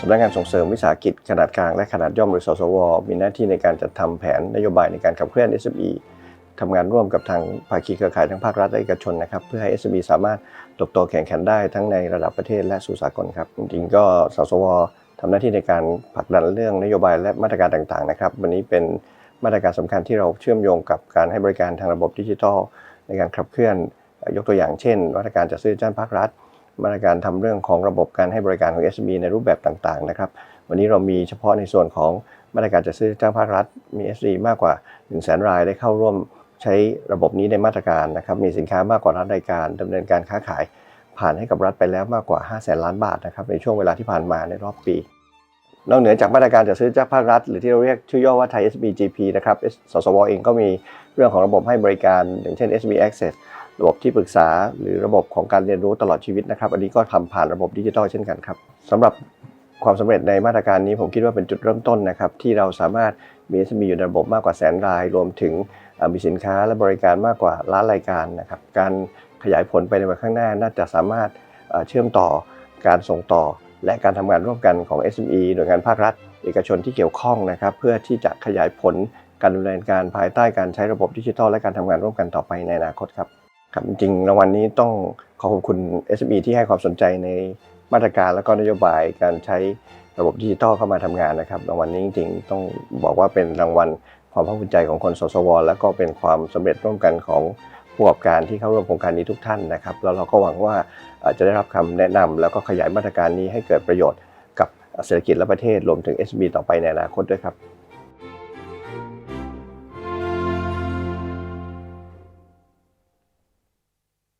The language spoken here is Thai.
สำนักงานส่งเสริมวิสาหกิจขนาดกลางและขนาดย่อมหรือสสว มีหน้าที่ในการจัดทำแผนนโยบายในการขับเคลื่อน SME ทำงานร่วมกับทางภาคีเครือข่ายทั้งภาครัฐและเอกชนนะครับเพื่อให้ SME สามารถเติบโตแข่งขันได้ทั้งในระดับประเทศและสู่สากลครับ จริงๆก็สสวทำหน้าที่ในการผลักดันเรื่องนโยบายและมาตรการต่างๆนะครับ วันนี้เป็นมาตรการสำคัญที่เราเชื่อมโยงกับการให้บริการทางระบบดิจิทัล ในการขับเคลื่อนยกตัวอย่างเช่นมาตรการจัดซื้อจ้างภาครัฐ มาตรการทำเรื่องของระบบการให้บริการของ SME ในรูปแบบต่างๆนะครับวันนี้เรามีเฉพาะในส่วนของมาตรการจัดซื้อจ้างภาครัฐมี SME มากกว่า 1 0 0 0 0แสนรายได้เข้าร่วมใช้ระบบนี้ในมาตรการนะครับมีสินค้ามากกว่าล้านรายการดำเนินการค้าขาย ผ่านให้กับรัฐไปแล้วมากกว่า 5 0 0แสนล้านบาทนะครับในช่วงเวลาที่ผ่านมาในรอบปีนอกเหนือจากมาตรการจัดซื้อจากภาครัฐ หรือที่เราเรียกชื่อย่อว่าไทย SBGP นะครับ สสวเองก็มีเรื่องของระบบให้บริการ อย่างเช่น SB Access ระบบที่ปรึกษา หรือระบบของการเรียนรู้ตลอดชีวิตนะครับ อันนี้ก็ทำผ่านระบบดิจิทัลเช่นกันครับสำหรับความสำเร็จในมาตรการนี้ผมคิดว่าเป็นจุดเริ่มต้นนะครับ ที่เราสามารถมี SME อยู่ในระบบมากกว่าแสนราย รวมถึงมีสินค้าและบริการมากกว่าล้านรายการนะครับการขยายผลไปในวันข้างหน้าน่าจะสามารถเชื่อมต่อการส่งต่อ และการทำงานร่วมกันของ SME หน่วยงานภาครัฐ เอกชนที่เกี่ยวข้องนะครับ เพื่อที่จะขยายผลการดำเนินการภายใต้การใช้ระบบดิจิทัลและการทำงานร่วมกันต่อไปในอนาคตครับ ครับจริงรางวัลนี้ต้องขอขอบคุณ SME ที่ให้ความสนใจในมาตรการและก็นโยบายการใช้ระบบดิจิทัลเข้ามาทำงานนะครับ รางวัลนี้จริงๆ ต้องบอกว่าเป็นรางวัลความภาคภูมิใจของคนสสว และก็เป็นความสำเร็จร่วมกันของผู้ประกอบการที่เข้าร่วมโครงการนี้ทุกท่านนะครับ แล้วเราก็หวังว่าจะได้รับคำแนะนำแล้วก็ขยายมาตรการนี้ให้เกิดประโยชน์กับเศรษฐกิจและประเทศรวมถึง SB ต่อไปในอนาคตด้วยครับ